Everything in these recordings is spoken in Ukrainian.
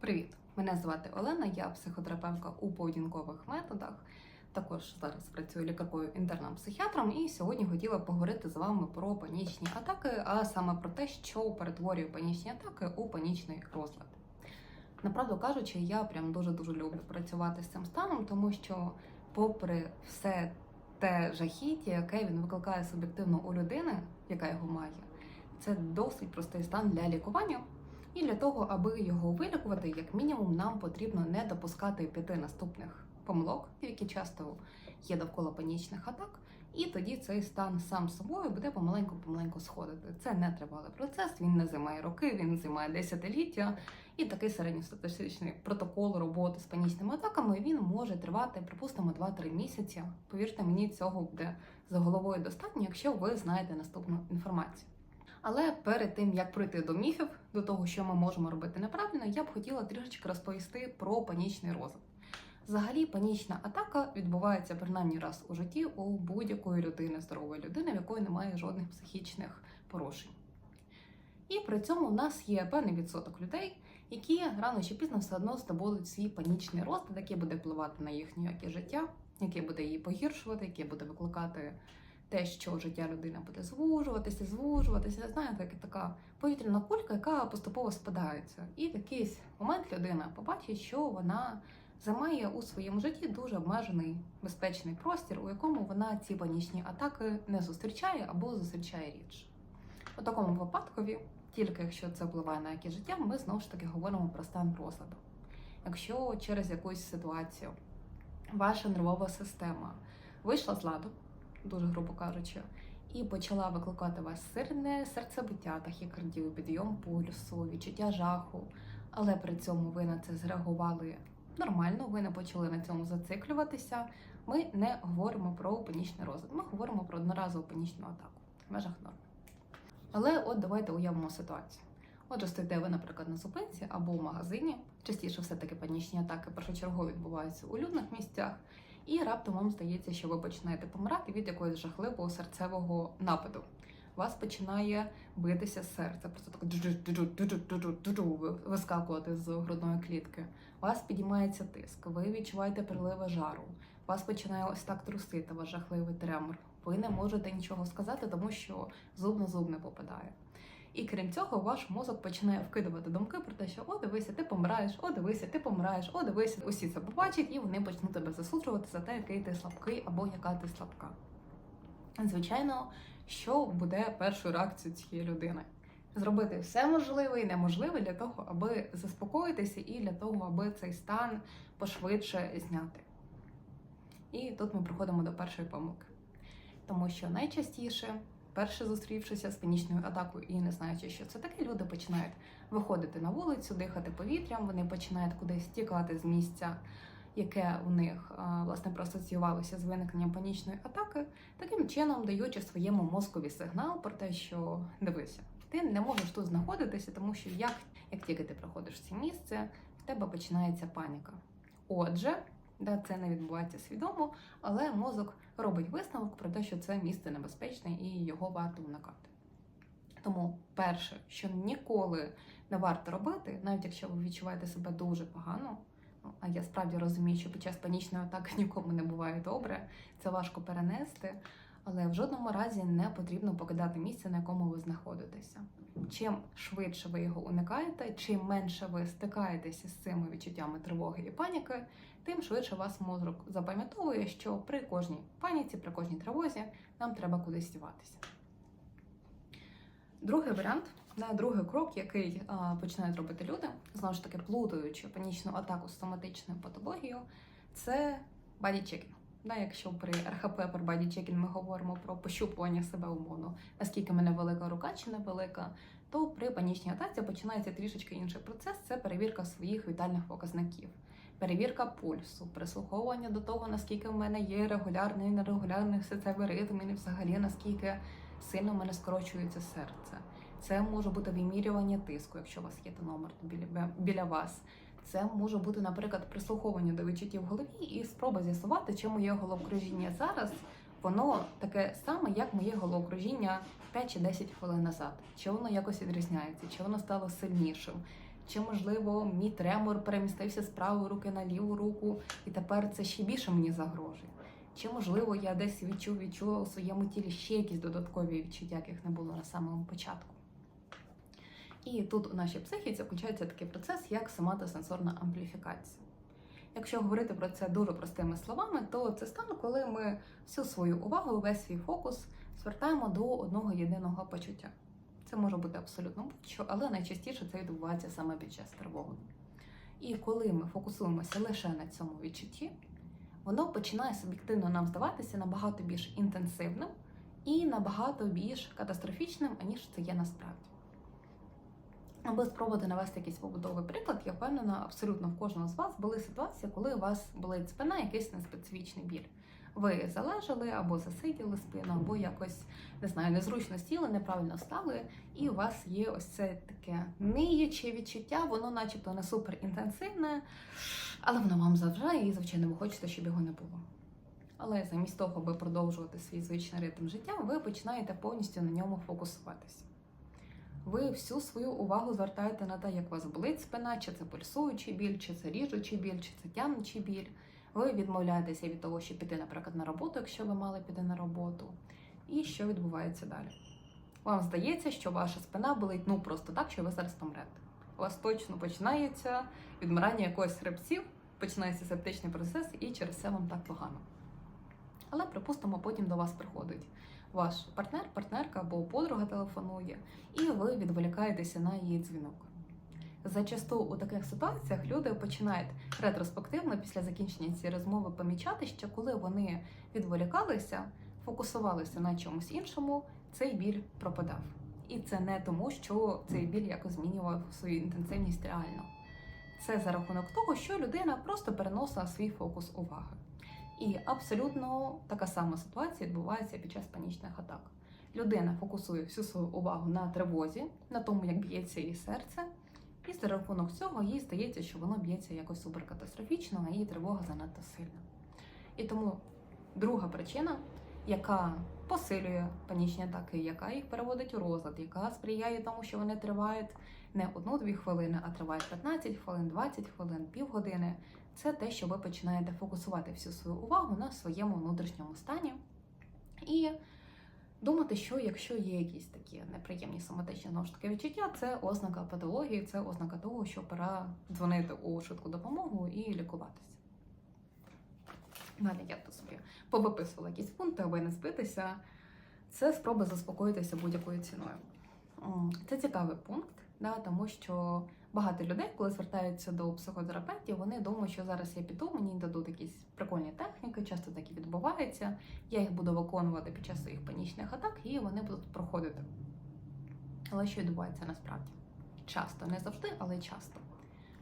Привіт! Мене звати Олена, я психотерапевтка у поведінкових методах. Також зараз працюю лікаркою інтерним психіатром, і сьогодні хотіла поговорити з вами про панічні атаки, а саме про те, що перетворює панічні атаки у панічний розлад. Направду кажучи, я прям дуже дуже люблю працювати з цим станом, тому що, попри все те жахіття, яке він викликає суб'єктивно у людини, яка його має, це досить простий стан для лікування. І для того, аби його вилікувати, як мінімум, нам потрібно не допускати п'яти наступних помилок, які часто є довкола панічних атак. І тоді цей стан сам собою буде помаленьку-помаленьку сходити. Це не тривалий процес, він не займає роки, він займає десятиліття. І такий середньостатистичний протокол роботи з панічними атаками він може тривати, припустимо, 2-3 місяці. Повірте мені, цього буде за головою достатньо, якщо ви знаєте наступну інформацію. Але перед тим як прийти до міфів, до того, що ми можемо робити неправильно, я б хотіла трішечки розповісти про панічний розлад. Взагалі, панічна атака відбувається принаймні раз у житті у будь-якої людини, здорової людини, в якої немає жодних психічних порушень. І при цьому у нас є певний відсоток людей, які рано чи пізно все одно здобудуть свій панічний розлад, який буде впливати на їхнє життя, який буде її погіршувати, який буде викликати те, що життя людини буде звужуватися, звужуватися. Знаєте, як така повітряна кулька, яка поступово спадається. І в якийсь момент людина побачить, що вона займає у своєму житті дуже обмежений безпечний простір, у якому вона ці панічні атаки не зустрічає або зустрічає рідше. У такому випадкові, тільки якщо це впливає на яке життя, ми знову ж таки говоримо про стан розладу. Якщо через якусь ситуацію ваша нервова система вийшла з ладу, дуже грубо кажучи, і почала викликати у вас сильне серцебиття, тахікардію, підйом пульсу, відчуття жаху, але при цьому ви на це зреагували нормально, ви не почали на цьому зациклюватися. Ми не говоримо про панічний розлад, ми говоримо про одноразову панічну атаку в межах норм. Але от давайте уявимо ситуацію. Отже, стоїте ви, наприклад, на зупинці або в магазині. Частіше все-таки панічні атаки першочергово відбуваються у людних місцях, і раптом вам здається, що ви починаєте помирати від якогось жахливого серцевого нападу. Вас починає битися серце, просто так вискакувати з грудної клітки. Вас підіймається тиск, ви відчуваєте приливи жару. Вас починає ось так трусити, ваш жахливий тремор. Ви не можете нічого сказати, тому що зуб на зуб не попадає. І крім цього, ваш мозок починає вкидувати думки про те, що о, дивися, ти помираєш, о, дивися, ти помираєш, о, дивися. Усі це побачать, і вони почнуть тебе засуджувати за те, який ти слабкий або яка ти слабка. Звичайно, що буде першою реакцією цієї людини? Зробити все можливе і неможливе для того, аби заспокоїтися, і для того, аби цей стан пошвидше зняти. І тут ми приходимо до першої помилки. Тому що найчастіше, перше зустрівшися з панічною атакою і не знаючи, що це таке, люди починають виходити на вулицю, дихати повітрям, вони починають кудись тікати з місця, яке у них власне проасоціювалося з виникненням панічної атаки, таким чином даючи своєму мозкові сигнал про те, що дивися, ти не можеш тут знаходитися, тому що як, як тільки ти приходиш в це місце, в тебе починається паніка. Отже, да, це не відбувається свідомо, але мозок робить висновок про те, що це місце небезпечне і його варто уникати. Тому перше, що ніколи не варто робити, навіть якщо ви відчуваєте себе дуже погано, ну, а я справді розумію, що під час панічної атаки нікому не буває добре, це важко перенести. Але в жодному разі не потрібно покидати місце, на якому ви знаходитеся. Чим швидше ви його уникаєте, чим менше ви стикаєтеся з цими відчуттями тривоги і паніки, тим швидше вас мозок запам'ятовує, що при кожній паніці, при кожній тривозі нам треба кудись діватися. Другий варіант, другий крок, який починають робити люди, знову ж таки плутаючи панічну атаку з соматичною патологією, це бодічекінг. Да, якщо при РХП про бодічекінг ми говоримо про пощупування себе умовно, наскільки мене велика рука чи невелика, то при панічній атаці починається трішечки інший процес це перевірка своїх вітальних показників. Перевірка пульсу, прислуховування до того, наскільки в мене є регулярний нерегулярний серцевий ритм, і взагалі наскільки сильно в мене скорочується серце. Це може бути вимірювання тиску, якщо у вас є тонометр біля, біля вас. Це може бути, наприклад, прислуховування до відчуттів в голові і спроба з'ясувати, чи моє головокружіння зараз воно таке саме, як моє головокружіння 5 чи 10 хвилин назад. Чи воно якось відрізняється, чи воно стало сильнішим, Чи можливо мій тремор перемістився з правої руки на ліву руку, і тепер це ще більше мені загрожує? Чи можливо я десь відчув, відчула у своєму тілі ще якісь додаткові відчуття, яких не було на самому початку? І тут у нашій психіці включається такий процес, як соматосенсорна ампліфікація. Якщо говорити про це дуже простими словами, то це стан, коли ми всю свою увагу, весь свій фокус звертаємо до одного єдиного почуття. Це може бути абсолютно будь-що, але найчастіше це відбувається саме під час тривоги. І коли ми фокусуємося лише на цьому відчутті, воно починає суб'єктивно нам здаватися набагато більш інтенсивним і набагато більш катастрофічним, аніж це є насправді. Аби спробувати навести якийсь побудовий приклад, я впевнена, абсолютно в кожного з вас були ситуації, коли у вас болить спина, якийсь неспецифічний біль. Ви залежали або засиділи спину, або якось не знаю, незручно сіли, неправильно стали, і у вас є ось це таке ниюче відчуття, воно, начебто, не супер інтенсивне, але воно вам заважає, і звичайно, ви хочете, щоб його не було. Але замість того, аби продовжувати свій звичний ритм життя, ви починаєте повністю на ньому фокусуватися. Ви всю свою увагу звертаєте на те, як у вас болить спина, чи це пульсуючий біль, чи це ріжучий біль, чи це тягнучий біль. Ви відмовляєтеся від того, щоб піти, наприклад, на роботу, якщо ви мали піти на роботу. І що відбувається далі? Вам здається, що ваша спина болить ну просто так, що ви зараз помрете. У вас точно починається відмирання якогось хребців, починається септичний процес, і через це вам так погано. Але, припустимо, потім до вас приходить ваш партнер, партнерка або подруга телефонує, і ви відволікаєтеся на її дзвінок. Зачасту у таких ситуаціях люди починають ретроспективно після закінчення цієї розмови помічати, що коли вони відволікалися, фокусувалися на чомусь іншому, цей біль пропадав. І це не тому, що цей біль якось змінював свою інтенсивність реально. Це за рахунок того, що людина просто переносила свій фокус уваги. І абсолютно така сама ситуація відбувається під час панічних атак. Людина фокусує всю свою увагу на тривозі, на тому, як б'ється її серце, за рахунок цього їй здається, що воно б'ється якось суперкатастрофічно, а її тривога занадто сильна. І тому друга причина, яка посилює панічні атаки, яка їх переводить у розлад, яка сприяє тому, що вони тривають не одну-дві хвилини, а тривають 15 хвилин, 20 хвилин, півгодини. Це те, що ви починаєте фокусувати всю свою увагу на своєму внутрішньому стані і думати, що якщо є якісь такі неприємні соматичні знову ж таки відчуття, це ознака патології, це ознака того, що пора дзвонити у швидку допомогу і лікуватися. Далі я тут собі повиписувала якісь пункти, аби не збитися. Це спроба заспокоїтися будь-якою ціною. Це цікавий пункт, да, тому що багато людей, коли звертаються до психотерапевтів, вони думають, що зараз я піду, мені дадуть якісь прикольні техніки, часто так і відбувається. Я їх буду виконувати під час своїх панічних атак, і вони будуть проходити. Але що відбувається насправді? Часто, не завжди, але часто.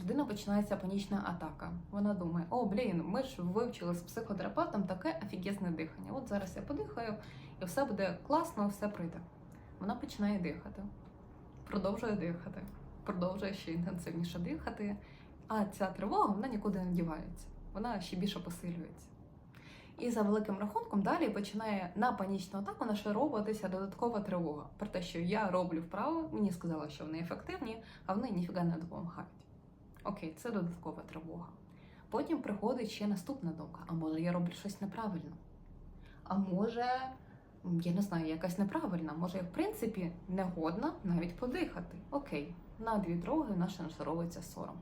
Людина починається панічна атака. Вона думає: о, блін, ми ж вивчили з психотерапевтом таке офігезне дихання. От зараз я подихаю, і все буде класно, все пройде. Вона починає дихати, продовжує дихати, продовжує ще інтенсивніше дихати. А ця тривога вона нікуди не дівається, вона ще більше посилюється. І за великим рахунком далі починає на панічну атаку нашаровуватися додаткова тривога про те, що я роблю вправо, мені сказали, що вони ефективні, а вони ніфіга не допомагають. Окей, це додаткова тривога. Потім приходить ще наступна думка: а може я роблю щось неправильно? А може, я не знаю, якась неправильна, може я в принципі не годна навіть подихати. Окей, на дві дороги наша нашаровується сором.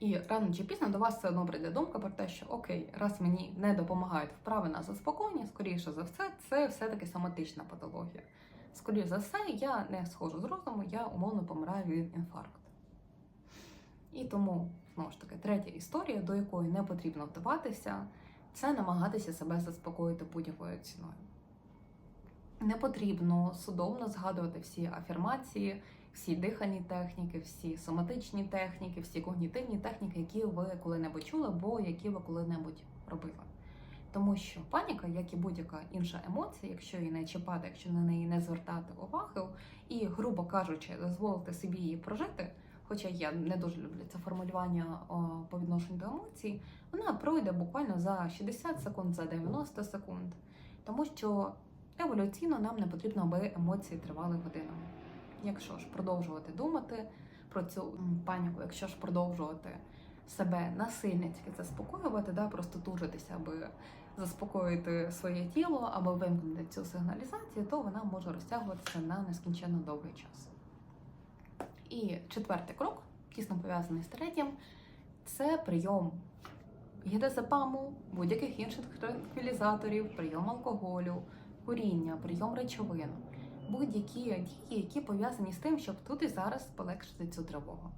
І рано чи пізно до вас все одно прийде думка про те, що окей, раз мені не допомагають вправи на заспокоєння, скоріше за все, це все-таки соматична патологія. Скоріше за все, я не схожу з розуму, я умовно помираю від інфаркту. І тому, знову ж таки, третя історія, до якої не потрібно вдаватися, це намагатися себе заспокоїти будь-якою ціною. Не потрібно судомно згадувати всі афірмації, всі дихальні техніки, всі соматичні техніки, всі когнітивні техніки, які ви коли-небудь чули, або які ви коли-небудь робили. Тому що паніка, як і будь-яка інша емоція, якщо її не чіпати, якщо на неї не звертати уваги, і, грубо кажучи, дозволити собі її прожити, хоча я не дуже люблю це формулювання по відношенню до емоцій, вона пройде буквально за 60 секунд, за 90 секунд. Тому що Еволюційно нам не потрібно, аби емоції тривали годинами. Якщо ж продовжувати думати про цю паніку, якщо ж продовжувати себе насильницьки заспокоювати, да, просто тужитися, аби заспокоїти своє тіло або вимкнути цю сигналізацію, то вона може розтягуватися на нескінченно довгий час. І четвертий крок, тісно пов'язаний з третім, це прийом гідезепаму, будь-яких інших транквілізаторів, прийом алкоголю, куріння, прийом речовин, будь-які дії, які пов'язані з тим, щоб тут і зараз полегшити цю тривогу.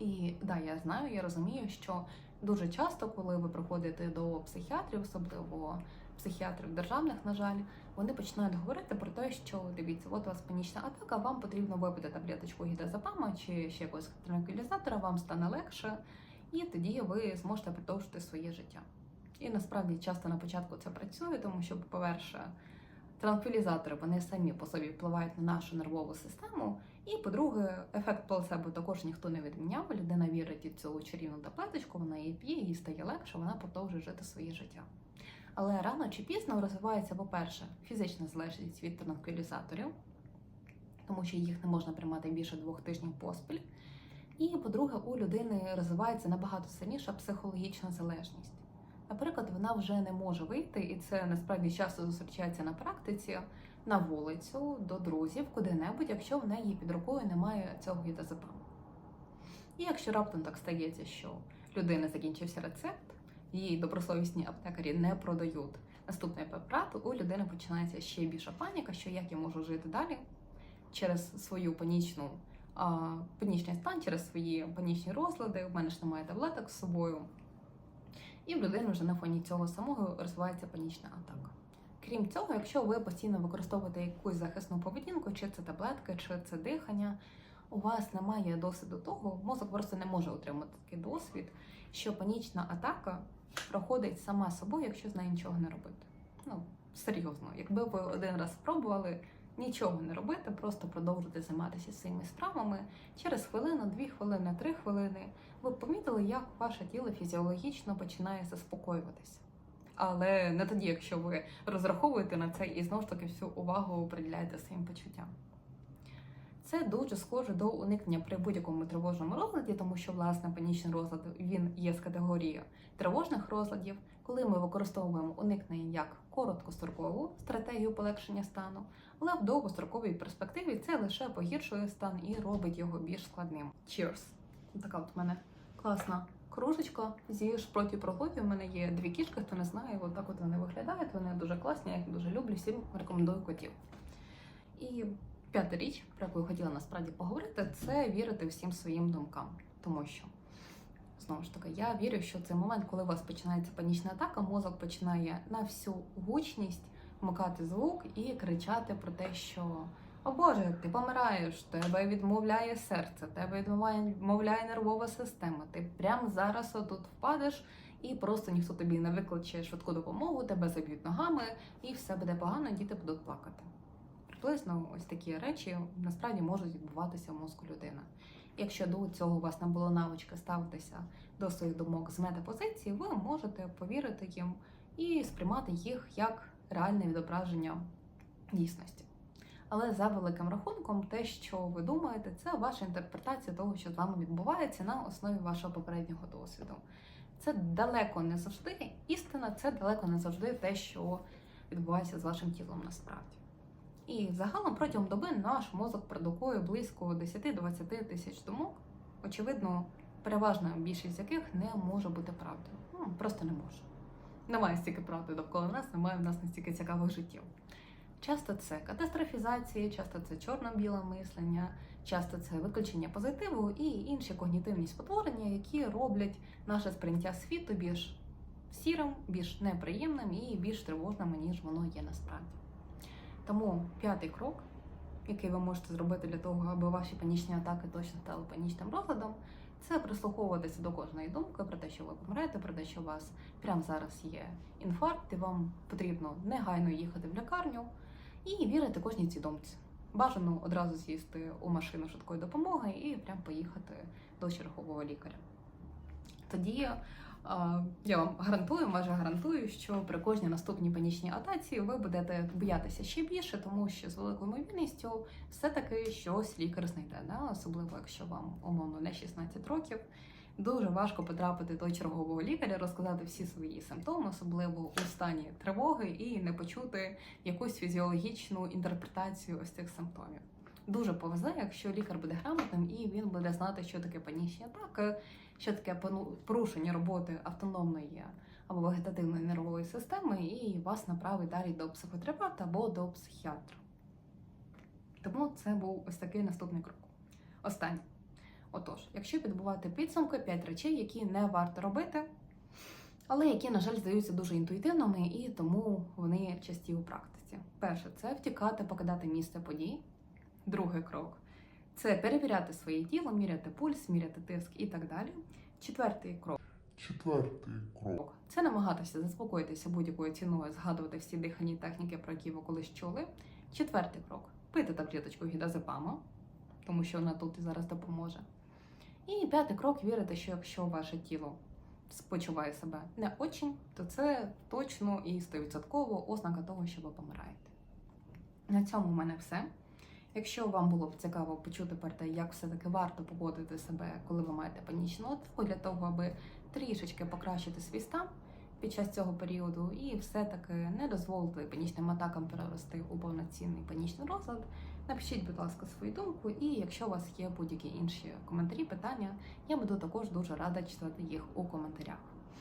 І да, я знаю, я розумію, що дуже часто, коли ви приходите до психіатрів, особливо психіатрів державних, на жаль, вони починають говорити про те, що дивіться, от у вас панічна атака, вам потрібно випити таблеточку гідезепама чи ще якогось транквілізатора, вам стане легше, і тоді ви зможете продовжити своє життя. І насправді часто на початку це працює, тому що, по-перше, транквілізатори вони самі по собі впливають на нашу нервову систему. І по-друге, ефект плацебо також ніхто не відміняв. Людина вірить у цю чарівну таблеточку, вона її п'є, їй стає легше, вона продовжує жити своє життя. Але рано чи пізно розвивається, по-перше, фізична залежність від транквілізаторів, тому що їх не можна приймати більше двох тижнів поспіль. І по-друге, у людини розвивається набагато сильніша психологічна залежність. Наприклад, вона вже не може вийти, і це насправді часто зустрічається на практиці на вулицю, до друзів, куди-небудь, якщо в неї під рукою немає цього гідозепаму. І якщо раптом так стається, що людини закінчився рецепт, її добросовісні аптекарі не продають наступний препарат, у людини починається ще більша паніка, що як я можу жити далі через свою панічну а, панічний стан, через свої панічні розлади, у мене ж немає таблеток з собою. І в людини вже на фоні цього самого розвивається панічна атака. Крім цього, якщо ви постійно використовуєте якусь захисну поведінку, чи це таблетки, чи це дихання, у вас немає досвіду того, мозок просто не може отримати такий досвід, що панічна атака проходить сама собою, якщо з нею нічого не робити. Ну, серйозно, якби ви один раз спробували нічого не робити, просто продовжити займатися своїми справами, через хвилину, дві хвилини, три хвилини, ви помітили, як ваше тіло фізіологічно починає заспокоюватися. Але не тоді, якщо ви розраховуєте на це і знову ж таки всю увагу приділяєте своїм почуттям. Це дуже схоже до уникнення при будь-якому тривожному розладі, тому що власне панічний розлад він є з категорії тривожних розладів, коли ми використовуємо уникнення як короткострокову стратегію полегшення стану, але в довгостроковій перспективі це лише погіршує стан і робить його більш складним. Cheers! Така от в мене класна кружечка зі шпроті прогодів. У мене є дві кішки, хто не знає, от так от вони виглядають. Вони дуже класні, я їх дуже люблю. Всім рекомендую котів. І п'ята річ, про яку я хотіла насправді поговорити, це вірити всім своїм думкам. Тому що, знову ж таки, я вірю, що це момент, коли у вас починається панічна атака, мозок починає на всю гучність вмикати звук і кричати про те, що. О Боже, ти помираєш, тебе відмовляє серце, тебе відмовляє нервова система. Ти прямо зараз отут впадеш, і просто ніхто тобі не викличе швидку допомогу, тебе заб'ють ногами, і все буде погано, діти будуть плакати. Приблизно ось такі речі насправді можуть відбуватися в мозку людини. Якщо до цього у вас не було навички ставитися до своїх думок з метапозиції, ви можете повірити їм і сприймати їх як реальне відображення дійсності. Але за великим рахунком, те, що ви думаєте, це ваша інтерпретація того, що з вами відбувається на основі вашого попереднього досвіду. Це далеко не завжди істина, це далеко не завжди те, що відбувається з вашим тілом насправді. І загалом протягом доби наш мозок продукує близько 10-20 тисяч думок. Очевидно, переважна більшість з яких не може бути правдою. Ну, просто не може. Немає стільки правди довкола нас, немає в нас настільки цікавих життів. Часто це катастрофізації, часто це чорно-біле мислення, часто це виключення позитиву і інші когнітивні спотворення, які роблять наше сприйняття світу більш сірим, більш неприємним і більш тривожним, ніж воно є насправді. Тому п'ятий крок, який ви можете зробити для того, аби ваші панічні атаки точно стали панічним розладом, це прислуховуватися до кожної думки про те, що ви помрете, про те, що у вас прямо зараз є інфаркт, і вам потрібно негайно їхати в лікарню і вірити кожній цій думці. Бажано одразу сісти у машину швидкої допомоги і прям поїхати до чергового лікаря. Тоді Я вам гарантую, майже гарантую, що при кожній наступній панічній атаці ви будете боятися ще більше, тому що з великою ймовірністю все-таки щось лікар знайде, да? особливо якщо вам умовно не 16 років. Дуже важко потрапити до чергового лікаря, розказати всі свої симптоми, особливо у стані тривоги, і не почути якусь фізіологічну інтерпретацію ось цих симптомів. Дуже повезе, якщо лікар буде грамотним і він буде знати, що таке панічні атаки, що таке порушення роботи автономної або вегетативної нервової системи, і вас направить далі до психотерапевта або до психіатра. Тому це був ось такий наступний крок. Останнє. Отож, якщо підбувати підсумки, 5 речей, які не варто робити, але які, на жаль, здаються дуже інтуїтивними і тому вони часті у практиці. Перше це втікати, покидати місце подій. Другий крок це перевіряти своє тіло, міряти пульс, міряти тиск і так далі. Четвертий крок Четвертий крок. це намагатися заспокоїтися будь-якою ціною, згадувати всі дихальні техніки, про які ви колись чули. Четвертий крок пити таблеточку гідазепама, тому що вона тут і зараз допоможе. І п'ятий крок вірити, що якщо ваше тіло почуває себе не очень, то це точно і 100% ознака того, що ви помираєте. На цьому в мене все. Якщо вам було б цікаво почути про те, як все-таки варто поводити себе, коли ви маєте панічну атаку, для того, аби трішечки покращити свій стан під час цього періоду і все-таки не дозволити панічним атакам перерости у повноцінний панічний розлад. Напишіть, будь ласка, свою думку, і якщо у вас є будь-які інші коментарі, питання, я буду також дуже рада читати їх у коментарях.